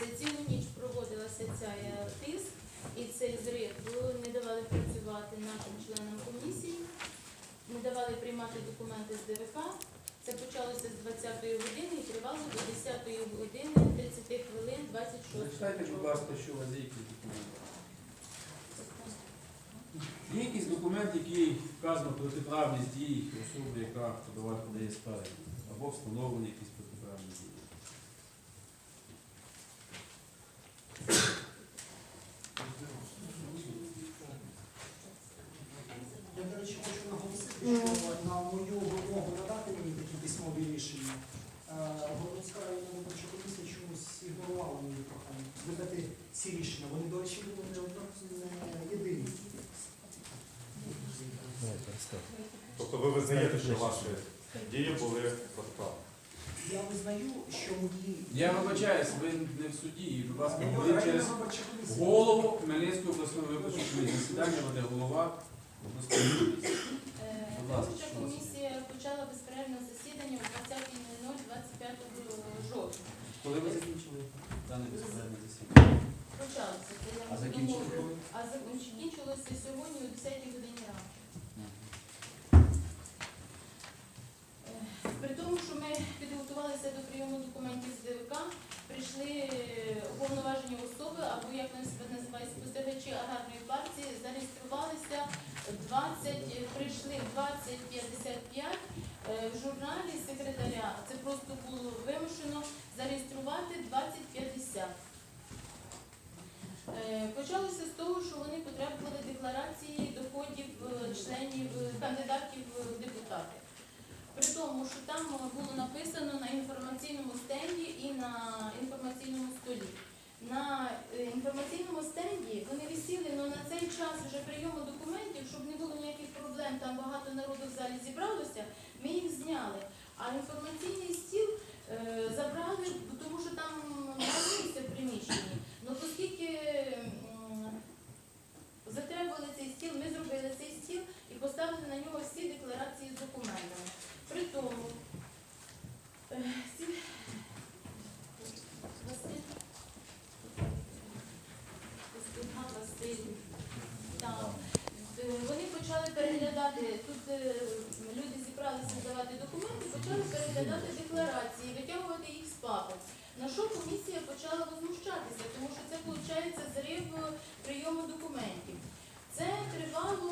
Це цілу ніч проводилася ця е, тиск і цей зрив. Не давали працювати нашим членам комісії, не давали приймати документи з ДВК. Це почалося з 20-ї години і тривало до 10-ї години 30 хвилин 26 Зачитайте, будь ласка, що у вас є якісь документи. Є якийсь документ, який вказано протиправність дій особи, яка подавати подає справи, або встановлені якісь протиправні дії. Я, до речі, хочу наголосити, що на мою вимогу надати мені такі письмові рішення, е, Городська районна виборча комісія чомусь ігнорувала мої прохання видати ці рішення. Вони, до речі, були не не єдині. Тобто ви визнаєте, що ваші дії були протиправні? Я визнаю, що мої Я вибачаюсь, ви не в суді, і, будь ласка, говоріть через голову Хмельницької обласної виборчої комісії. Засідання веде голова обласної комісії. Е, Будь ласка, почала безперервне засідання о 20.00 25 жовтня. Коли ви закінчили дане безперервне засідання? Почалося це я А закінчили коли? А закінчилося сьогодні о 10 годині ранку. Е, При тому, що ми підготувалися до прийому документів з ДВК, прийшли е, уповноважені особи, або як вони себе називають, спостерігачі аграрної партії, зареєструвалися 20, е, прийшли 2055 е, в журналі секретаря. Це просто було вимушено зареєструвати 2050. Е, Почалося з того, що вони потребували декларації доходів е, членів е, кандидатів в депутати. При тому, що там е, було написано на інформаційному стенді і на інформаційному столі. На е, інформаційному стенді вони висіли, але на цей час вже прийому документів, щоб не було ніяких проблем, там багато народу в залі зібралося, ми їх зняли. А інформаційний стіл е, забрали, тому що там місця в приміщенні. Ну, оскільки затребували цей стіл, ми зробили цей стіл і поставили на нього всі декларації з документами. При тому, е. Е, Вони почали переглядати, тут е, люди зібралися здавати документи, почали переглядати декларації, витягувати їх з папок. На що комісія почала возмущатися, тому що це виходить зрив прийому документів. Це тривало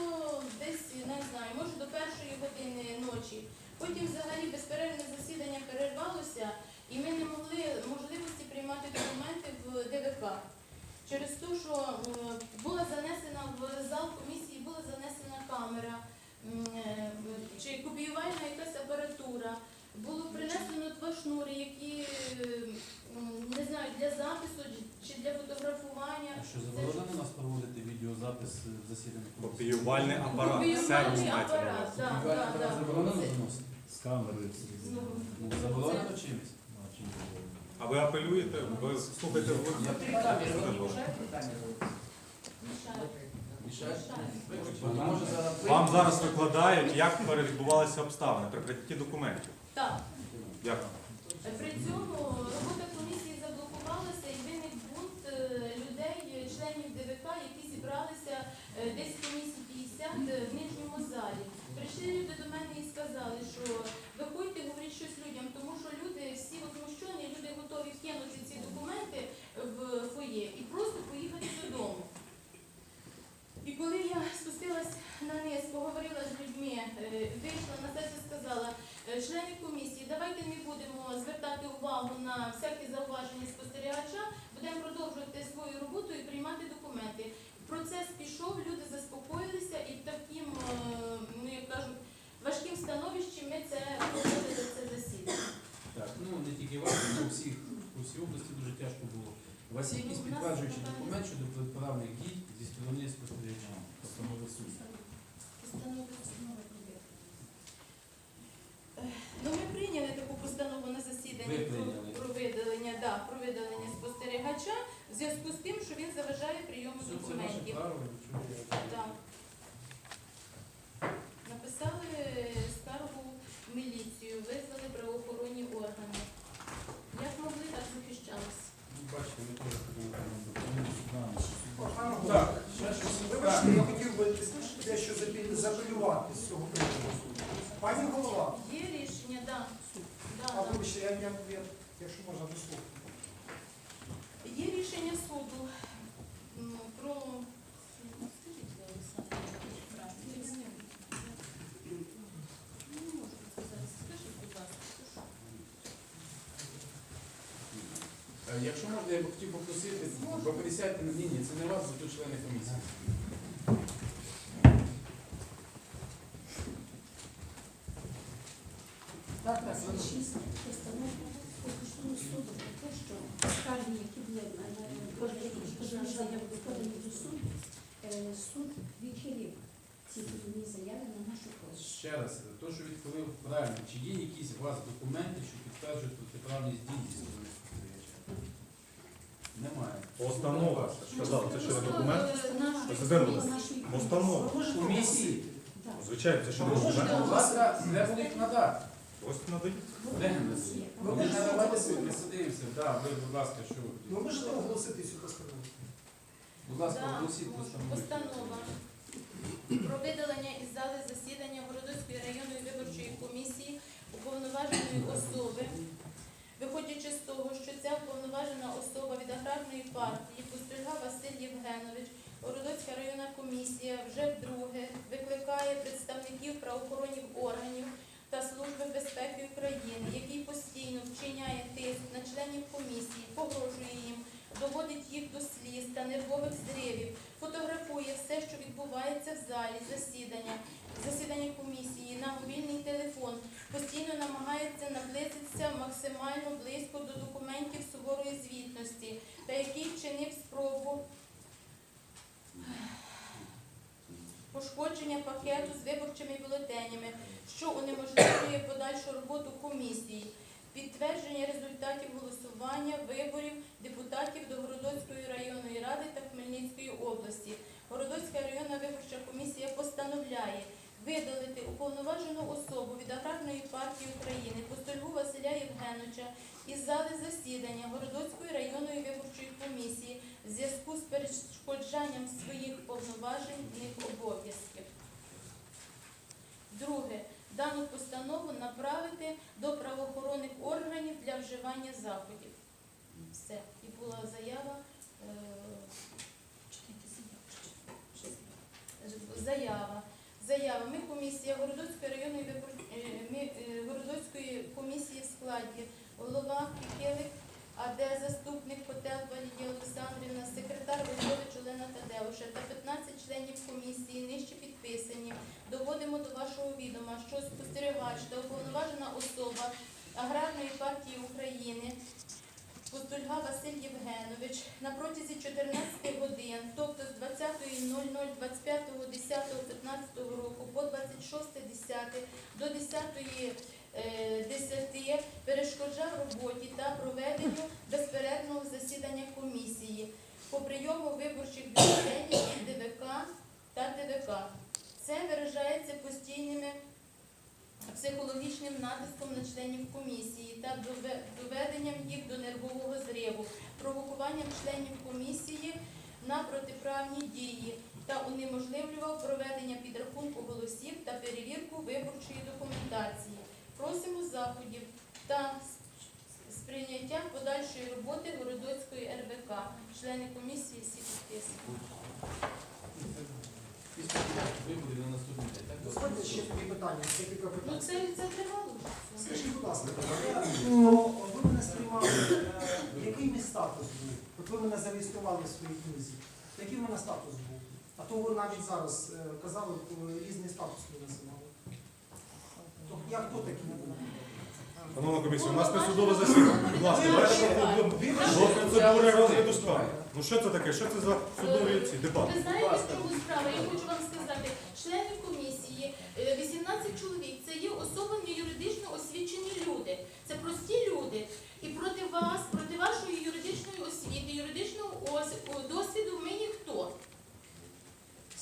десь, не знаю, може до першої години ночі. Потім взагалі безперервне засідання перервалося, і ми не могли можливості приймати документи в ДВК. Через те, що була занесена в зал комісії, була занесена камера чи копіювальна якась апаратура. Було принесено два шнури, які е, не знаю, для запису чи для фотографування. А що заборонено нас проводити відеозапис е, засідання? Копіювальний апарат, сервіс Копіювальний апарат, так, так, так. заборонено заносити? З камерою. Ну, Ну, Заборонено чимось? А ви апелюєте? Ви слухаєте ви? Я мішає. Мішаю? Мішає. Вона може зараз Вам зараз викладають, як перевідбувалися обставини при прийнятті документів. Так. Як? При цьому робота комісії заблокувалася і виник бунт е, людей, е, членів ДВК, які зібралися е, десь комісії 50 в нижньому залі. Прийшли люди до мене і сказали, що виходьте, говоріть щось людям, тому що люди всі возмущені, люди готові кинути ці документи в фоє і просто поїхати додому. І коли я спустилась на низ, поговорила з людьми, е, вийшла на це сказала, Е, Члени комісії, давайте не будемо звертати увагу на всякі зауваження спостерігача, будемо продовжувати свою роботу і приймати документи. Процес пішов, люди заспокоїлися і таким, е, ну як кажуть, важким становищем ми це проводили це засідання. Так, ну не тільки вас, але у всіх у всій області дуже тяжко було. У вас є якийсь підтверджуючий документ щодо протиправних дій зі сторони спостерігача? Постанови суду. Ну, ми прийняли таку постанову на засіданні про, про видалення, да, про видалення спостерігача зв'язку з тим, що він заважає прийому документів. Написали скаргу в міліцію, визвали правоохоронні органи. Як могли, так захищалися. Бачите, ми теж хотіли. Так, вибачте, я хотів би дещо запилювати з цього приводу. Пані голова. Є рішення, так. Да. А вибачте, якщо можна дослухати. Є рішення суду про. Е, Якщо можна, я б хотів попросити, бо присядьте на ні, ні, це не вас, це тут члени комісії. Так, так, Це шість постанов Конституційного суду про те, що скарги, які були на кожні заяви подані до суду, е, суд відхилив ці заяви на нашу користь. Ще раз, то, що відхилив правильно, чи є якісь у вас документи, що підтверджують протиправність дій зі? Немає. Постанова. Сказав, це що не документ? е, Президент, постанова. Комісії. Звичайно, це що не документ? Будь ласка, де вони їх надати? Ось надають. Нас є. Ви можете надавати оголосити? присадився. Так, ви, будь ласка, що ви? Ви можете оголосити цю постанову? Будь ласка, оголосіть постанову. Постанова про видалення із зали засідання Городоцької районної виборчої комісії уповноваженої особи, виходячи з того, що ця уповноважена особа від аграрної партії Пустельга Василь Євгенович, Городоцька районна комісія вже вдруге викликає представників правоохоронних органів та Служби безпеки України, який постійно вчиняє тиск на членів комісії, погрожує їм, доводить їх до сліз та нервових зривів, фотографує все, що відбувається в залі засідання, засідання комісії на мобільний телефон, постійно намагається наблизитися максимально близько до документів суворої звітності, та який вчинив спробу пошкодження пакету з виборчими бюлетенями, що унеможливлює подальшу роботу комісії, підтвердження результатів голосування виборів депутатів до Городоцької районної ради та Хмельницької. Городоцька районна виборча комісія постановляє видалити уповноважену особу від аграрної партії України Постольгу Василя Євгеновича із зали засідання Городоцької районної виборчої комісії в зв'язку з перешкоджанням своїх повноважених обов'язків. Друге. Дану постанову направити до правоохоронних органів для вживання заходів. Все. І була Заява. Заява. Ми комісія Городоцької районної вибор... е, ми, е, Городоцької комісії в складі голова Кікелик, АД заступник Котелба Лідія Олександрівна, секретар Войович Олена Тадеуша та 15 членів комісії нижче підписані. Доводимо до вашого відома, що спостерігач та уповноважена особа Аграрної партії України Постульга Василь Євгенович на протязі 14 годин, тобто з 20.00 25.10.15 року по 26.10 до 10.10 10 перешкоджав роботі та проведенню безперервного засідання комісії по прийому виборчих бюлетенів від ДВК та ТВК. Це виражається постійними психологічним натиском на членів комісії та доведенням їх до нервового зриву, провокуванням членів комісії на протиправні дії та унеможливлював проведення підрахунку голосів та перевірку виборчої документації. Просимо заходів та сприйняття подальшої роботи Городоцької РВК, члени комісії всі? Дозвольте ще такі питання, Ну питань. це, це тривало вже. Скажіть, будь ласка, ну, ви мене сприймали, е, який мій статус був? От ви мене зареєстрували в своїй книзі. Який в мене статус був? А то ви навіть зараз е, казали, е, різний статус ви називали. Тобто я хто такий? Шановна комісія, у нас не судове засідання. Будь ласка, давайте проходимо до процедури розгляду справи. Ну що це таке? Що це за судові ці дебати? Ви знаєте, в чому справа? Я хочу вам сказати, члени комісії, е, 18 чоловік, це є особами юридично освічені люди. Це прості люди. І проти вас, проти вашої юридичної освіти, юридичного ос- о, досвіду ми ніхто.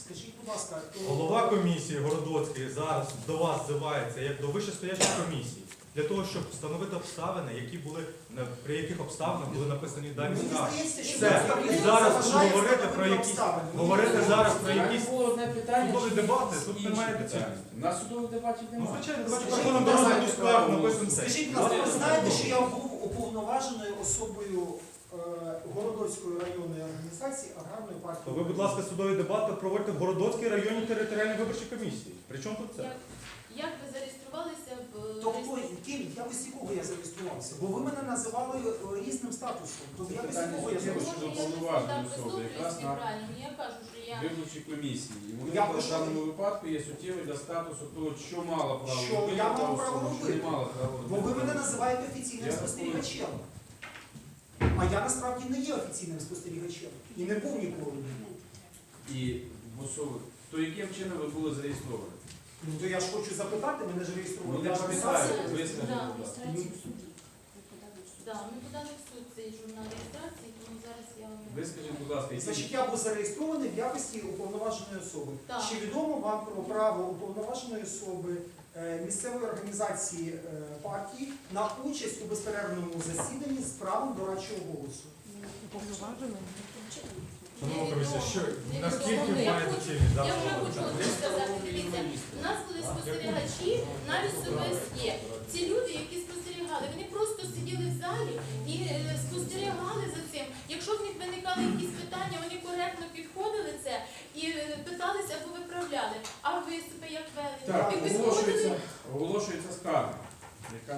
Скажіть, будь ласка, то- Голова комісії Городоцький зараз до вас зивається як до вищестоячої комісії. Для того, щоб встановити обставини, які були при яких обставинах були написані дані скарги. що Все. І зараз говорити про якісь- говорити зараз про якісь було одне питання, судові дебати, тут немає доцільності. На судових дебатів Ну, немає. звичайно, давайте Скажіть, переходимо до будь ласка, розгляду справи, написано це. Скажіть, будь ласка, ви знаєте, що я був уповноваженою особою е, Городоцької районної організації аграрної партії? То ви, будь ласка, судові дебати проводьте в Городоцькій районній територіальній виборчій комісії. При чому тут це? Як, як ви е, Тобто, ким, в якості кого я зареєструвався? Бо ви мене називали е, різним статусом. То в Це якості питання кого я зареєструвався? я щодо не повноважень особи, якраз на. Я кажу, що я виборчій комісії. І вони Я в пишу- даному випадку є суттєві для статусу того, що мала право Що робити, я мав право особа, що робити. мала права Бо ви робити. мене називаєте офіційним Я спостерігачем. А я насправді не є офіційним спостерігачем. І не був ніколи. І в особи, то яким чином ви були зареєстровані? Ну то я ж хочу запитати, мене ж Ну, реєстрували не в пам'ятаю, організації. ви Да. будь ласка. Реєстрацію в суді. Ви подали в суд. да, ми подали в суд цей журнал реєстрації, тому зараз я вам Ви скажіть, будь ласка, які Значить, я був зареєстрований в якості уповноваженої особи. Так. Чи відомо вам про право уповноваженої особи е, місцевої організації е, партії на участь у безперервному засіданні з правом дорадчого голосу? Уповноважена? Шановна комісія, що наскільки Я має доцільність Я вже хочу? У нас були спостерігачі, навіть з ОБСЄ. Ці люди, які спостерігали, вони просто сиділи в залі і е, спостерігали за цим. Якщо в них виникали якісь питання, вони коректно підходили це і е, питалися або виправляли. А ви себе як вели? Так, оголошується, оголошується скарга, яка